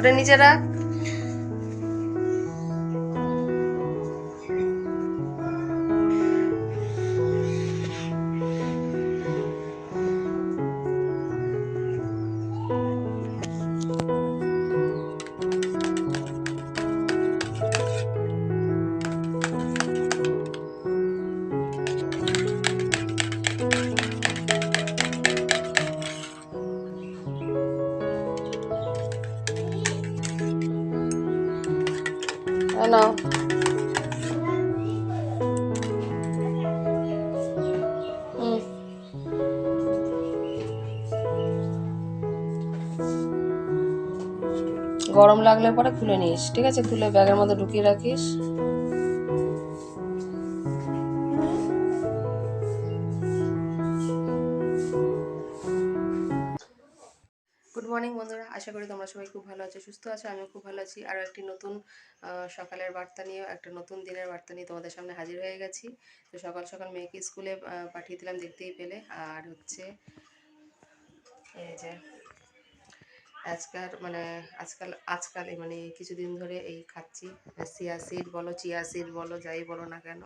ওটা নিচে গরম লাগলে পরে খুলে নিস, ঠিক আছে? খুলে ব্যাগের মধ্যে ঢুকিয়ে রাখিস। গুড মর্নিং বন্ধুরা। আশা করি তোমরা সবাই খুব ভালো আছো, সুস্থ আছো, আমিও খুব ভালো আছি। আরও একটি নতুন সকালের বার্তা নিয়ে একটা নতুন দিনের বার্তা নিয়ে তোমাদের সামনে হাজির হয়ে গেছি। তো সকাল সকাল মেয়েকে স্কুলে পাঠিয়ে দিলাম দেখতেই পেলে। আর হচ্ছে, এই যে আজকাল মানে আজকাল আজকাল মানে কিছুদিন ধরে এই খাচ্ছি। সিয়া সিড বলো, চিয়া সিড বলো, যাই বলো না কেন।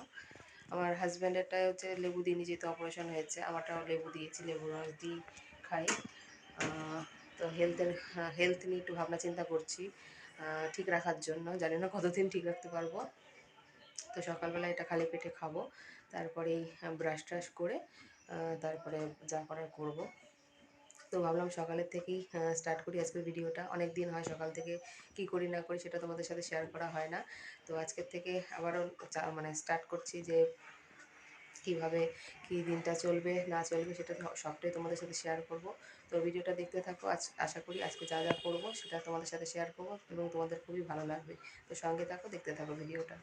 আমার হাজব্যান্ডেরটা হচ্ছে লেবু দিয়ে যেহেতু অপারেশন হয়েছে। আমারটাও লেবু দিয়েছি লেবু রস দিই খাই। তো হেলথের হেলথ নিয়ে একটু ভাবনা চিন্তা করছি ঠিক রাখার জন্য। জানি না কতদিন ঠিক রাখতে পারব। তো সকালবেলা এটা খালি পেটে খাব। তারপরেই ব্রাশ ট্রাশ করে তারপরে যা করার করব। তো ভাবলাম সকালের থেকেই স্টার্ট করি আজকের ভিডিওটা অনেক দিন হয় সকাল থেকে কি করি না করি সেটা তোমাদের সাথে শেয়ার করা হয় না। তো আজকের থেকে আবারও মানে স্টার্ট করছি যে কীভাবে কি দিনটা চলবে, না চলবে সেটা সবটাই তোমাদের সাথে শেয়ার করব। তো ভিডিওটা দেখতে থাকো, আজ, আশা করি আজকে যা যা করব সেটা তোমাদের সাথে শেয়ার করব এবং তোমাদের খুবই ভালো লাগবে। তো সঙ্গে থাকো, দেখতে থাকো ভিডিওটা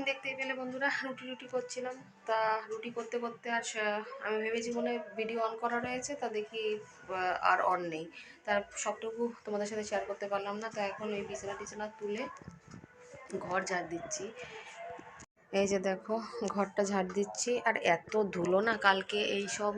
তখন দেখতেই পেলে বন্ধুরা, রুটি রুটি করছিলাম। তা রুটি করতে করতে আর আমি ভেবেছি মনে ভিডিও অন করা রয়েছে, তা দেখি আর অন নেই। তার সবটুকু তোমাদের সাথে শেয়ার করতে পারলাম না, তা এখন এই বিছানা টিছানা তুলে ঘর ঝাড় দিচ্ছি। এই যে দেখো, ঘরটা ঝাড় দিচ্ছি। আর এত ধুলো না কালকে এই সব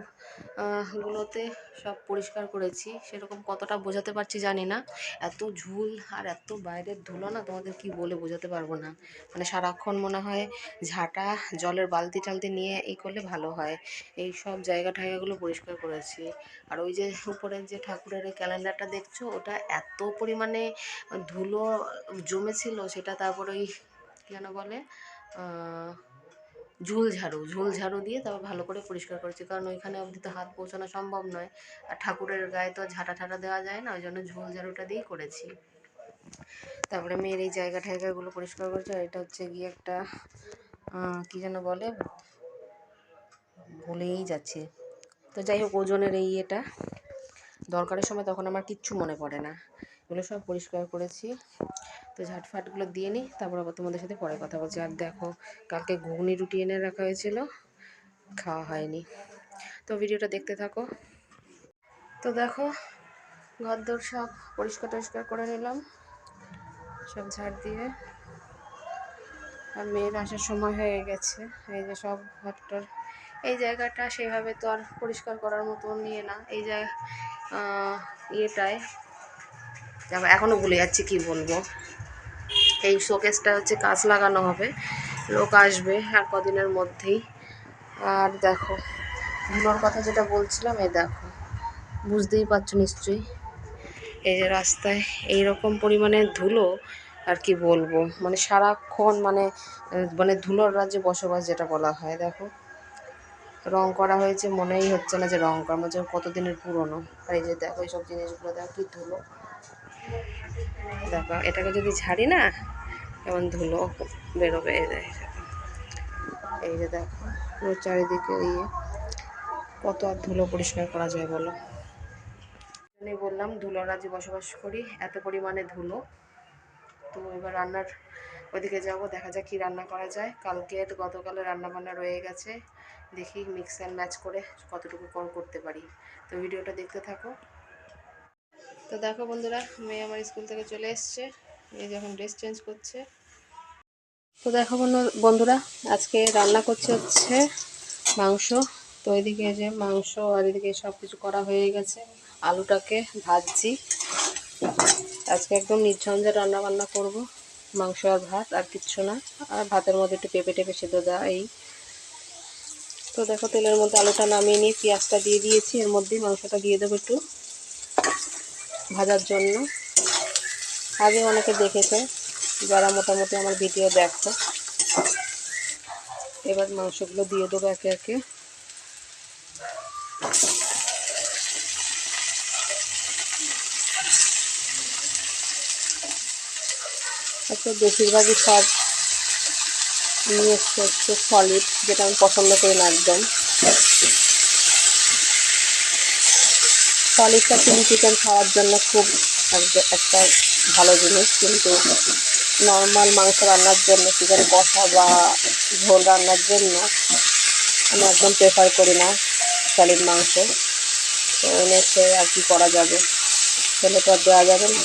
গুলোতে সব পরিষ্কার করেছি। সেরকম কতটা বোঝাতে পারছি জানি না। এত ঝুল আর এত বাইরের ধুলো না, তোমাদের কি বলে বোঝাতে পারব না। মানে সারাক্ষণ মনে হয় ঝাঁটা জলের বালতি টালতি নিয়ে এই করলে ভালো হয়। এই সব জায়গা ঠায়গাগুলো পরিষ্কার করেছি। আর ওই যে উপরের যে ঠাকুরের ক্যালেন্ডারটা দেখছ, ওটা এত পরিমাণে ধুলো জমেছিল, সেটা তারপর ওই কী যেন বলে ঝুল ঝাড়ু ঝুল ঝাড়ু দিয়ে তারপর ভালো করে পরিষ্কার করেছি। কারণ ওইখানে অবধি তো হাত পৌঁছানো সম্ভব নয়। আর ঠাকুরের গায়ে তো ঝাঁটা ঠাটা দেওয়া যায় না, ওই জন্য ঝুল ঝাড়ুটা দিয়েই করেছি। তারপরে মেয়ের এই জায়গা ঠায়গাগুলো পরিষ্কার করেছি, আর এটা হচ্ছে গিয়ে একটা কি যেন বলে, ভুলেই যাচ্ছে। তো যাই হোক, ওজনের এই ইয়েটা দরকারের সময় তখন আমার কিচ্ছু মনে পড়ে না। এগুলো সব পরিষ্কার করেছি। তো ঝাটফাটগুলো দিয়ে নিই, তারপর আবার তোমাদের সাথে পরে কথা বলছি। আর দেখো, কালকে ঘুগনি রুটি এনে রাখা হয়েছিল, খাওয়া হয়নি। তো ভিডিওটা দেখতে থাকো। তো দেখো, ঘরদোর সব পরিষ্কার টরিষ্কার করে নিলাম, সব ঝাড় দিয়ে। আর মেয়ের আসার সময় হয়ে গেছে, এই যে সব ঘরটার এই জায়গাটা সেভাবে তো আর পরিষ্কার করার মতো নিয়ে না, এই যে ইয়েটায়। এখনও ভুলে যাচ্ছি কি বলব। এই শোকেসটা হচ্ছে কাঁচ লাগানো হবে। লোক আসবে আর কদিনের মধ্যেই। আর দেখো, ধুলোর কথা যেটা বলছিলাম, এই দেখো, বুঝতেই পারছ নিশ্চয়ই। এই যে রাস্তায় এই রকম পরিমাণে ধুলো, আর কি বলব? মানে সারাক্ষণ মানে মানে ধুলোর রাজ্যে বসবাস যেটা বলা হয়, দেখো। রং করা হয়েছে, মনেই হচ্ছে না যে রং করা মনে কতদিনের পুরনো। আর এই যে দেখো, এইসব জিনিসগুলো, দেখো কি ধুলো। দেখো, এটাকে যদি ঝাড়ি না কেমন ধুলো বেরোবে, এই যে এই যে। দেখো চারিদিকে ইয়ে কত আর ধুলো পরিষ্কার করা যায় বলো? আমি বললাম, ধুলোর রাজ্যে বসবাস করি, এত পরিমাণে ধুলো। তো এবার রান্নার ওইদিকে যাব, দেখা যাক কী রান্না করা যায়। কালকের গতকালে রান্না বান্না রয়ে গেছে। দেখি মিক্স অ্যান্ড ম্যাচ করে কতটুকু কম করতে পারি। তো ভিডিওটা দেখতে থাকো। তো দেখো বন্ধুরা, মেয়ে আমার স্কুল থেকে চলে এসছে। মেয়ে যখন ড্রেস চেঞ্জ করছে। তো দেখো বন্ধু- বন্ধুরা, আজকে রান্না করছে হচ্ছে মাংস। তো এদিকে যে মাংস আর এদিকে সব কিছু করা হয়ে গেছে। আলুটাকে ভাজছি। আজকে একদম নির্ঝঞ্ঝে রান্না বান্না করব। মাংস আর ভাত আর কিচ্ছু না। আর ভাতের মধ্যে একটু পেঁপে টেপে সেদ্ধ দেওয়া, এই। তো দেখো, তেলের মধ্যে আলুটা নামিয়ে নিয়ে পেঁয়াজটা দিয়ে দিয়েছি। এর মধ্যেই মাংসটা দিয়ে দেবো একটু। ভাজার জন্য। আগে অনেকে দেখেছে, যারা মোটামুটি আমার ভিডিও দেখো এবার মাংসগুলো দিয়ে দেবো একে একে। আচ্ছা বেশিরভাগই সব নিয়ে এসছে হচ্ছে সলিড যেটা আমি পছন্দ করি না একদম। সলিডটা চিলি চিকেন খাওয়ার জন্য খুব এক- একটা ভালো জিনিস, কিন্তু নর্মাল মাংস রান্নার জন্য চিকেন কষা বা ঝোল রান্নার জন্য আমি একদম প্রেফার করি না সলিড মাংস। তো এনেছে আর কি করা যাবে? ছেলে তো আর দেওয়া যাবে না।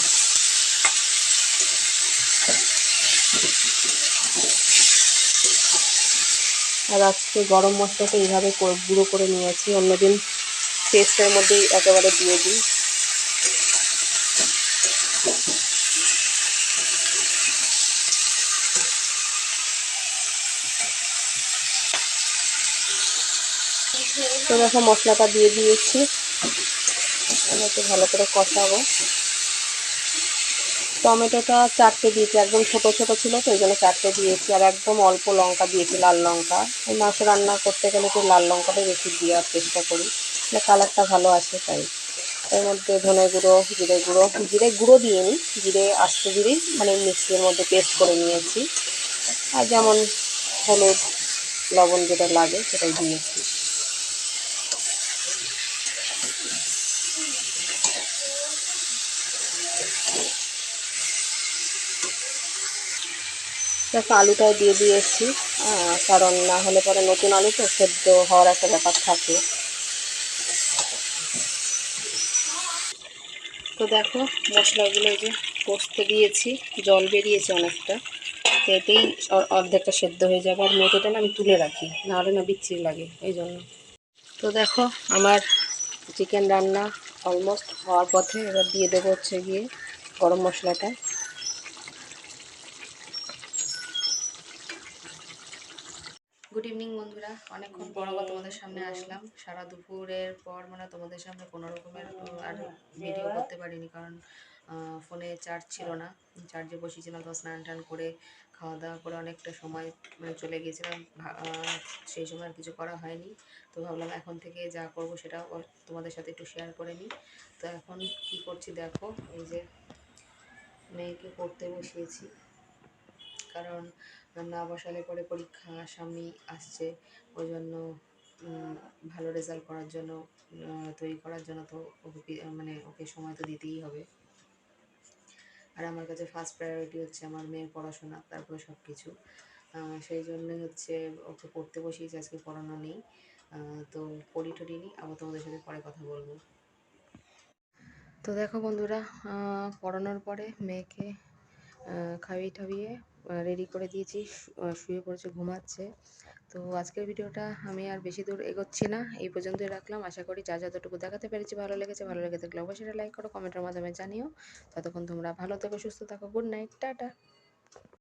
আর আজকে গরম মশলাটা এইভাবে গুঁড়ো করে নিয়েছি। অন্যদিন পেস্টের মধ্যেই একেবারে দিয়ে দিই। তো দেখো মশলাটা দিয়ে দিয়েছি। একটু ভালো করে কষাবো। টমেটোটা চারটে দিয়েছি, একদম ছোট ছোট ছিল, তো ওই জন্য চারটে দিয়েছি। আর একদম অল্প লঙ্কা দিয়েছি, লাল লঙ্কা। এই মাংস রান্না করতে গেলে একটু লাল লঙ্কাটা বেশি দেওয়ার চেষ্টা করি। কালারটা ভালো আসে তাই। এর মধ্যে ধনে গুঁড়ো, জিরে গুঁড়ো জিরে গুঁড়ো দিয়ে নিই জিরে, আস্ত জিরেই মানে মিক্সির মধ্যে পেস্ট করে নিয়েছি। আর যেমন হলুদ, লবণ যেটা লাগে সেটাই দিয়েছি। আলুটাও দিয়ে দিয়েছি কারণ না হলে পরে নতুন আলু তো সেদ্ধ হওয়ার একটা ব্যাপার থাকে। দেখো মশলাগুলো যে কষতে দিয়েছি, জল বেরিয়েছে অনেকটা। এতেই অর্ধেকটা সেদ্ধ হয়ে যাবে। আর মেটেটা না আমি তুলে রাখি, নাহলে না বিচ্ছিরি লাগে এই জন্য। তো দেখো আমার চিকেন রান্না অলমোস্ট হওয়ার পথে এবার দিয়ে দেবো হচ্ছে গিয়ে গরম মশলাটা। গুড ইভিনিং বন্ধুরা। অনেকক্ষণ পর আবার তোমাদের সামনে আসলাম। সারা দুপুরের পর মানে তোমাদের সামনে কোনো রকমের আর ভিডিও করতে পারিনি কারণ ফোনে চার্জ ছিল না। চার্জে বসিয়েছিলাম তো স্নান টান করে খাওয়া দাওয়া করে অনেকটা সময় মানে চলে গিয়েছিলাম সেই সময় আর কিছু করা হয়নি। তো ভাবলাম এখন থেকে যা করব সেটা তোমাদের সাথে একটু শেয়ার করে নিই। তো এখন কি করছি দেখো, এই যে মেয়েকে পড়তে বসিয়েছি। কারণ না বসালে পরে পরীক্ষা সামনেই আসছে ওই জন্য ভালো রেজাল্ট করার জন্য তৈরি করার জন্য তো ওকে মানে ওকে সময় তো দিতেই হবে। আর আমার কাছে ফার্স্ট প্রায়োরিটি হচ্ছে আমার মেয়ের পড়াশোনা, তারপরে সব কিছু সেই জন্যই হচ্ছে ওকে পড়তে বসিয়েছি, আজকে পড়ানো নেই। তো পড়ি টড়ি নি, আবার তোমাদের সাথে পরে কথা বলব। তো দেখো বন্ধুরা পড়ানোর পরে মেয়েকে খাইয়ে টাইয়ে রেডি করে দিয়েছি শুয়ে পড়েছে, ঘুমাচ্ছে। তো আজকের ভিডিওটা আমি আর বেশি দূর এগোচ্ছি না, এই পর্যন্তই রাখলাম। আশা করি যা যতটুকু দেখাতে পেরেছি ভালো লেগেছে, ভালো লেগে থাকলে অবশ্যই লাইক করো কমেন্টের মাধ্যমে জানিও। ততক্ষণ তোমরা ভালো থেকো, সুস্থ থাকো গুড নাইট টাটা।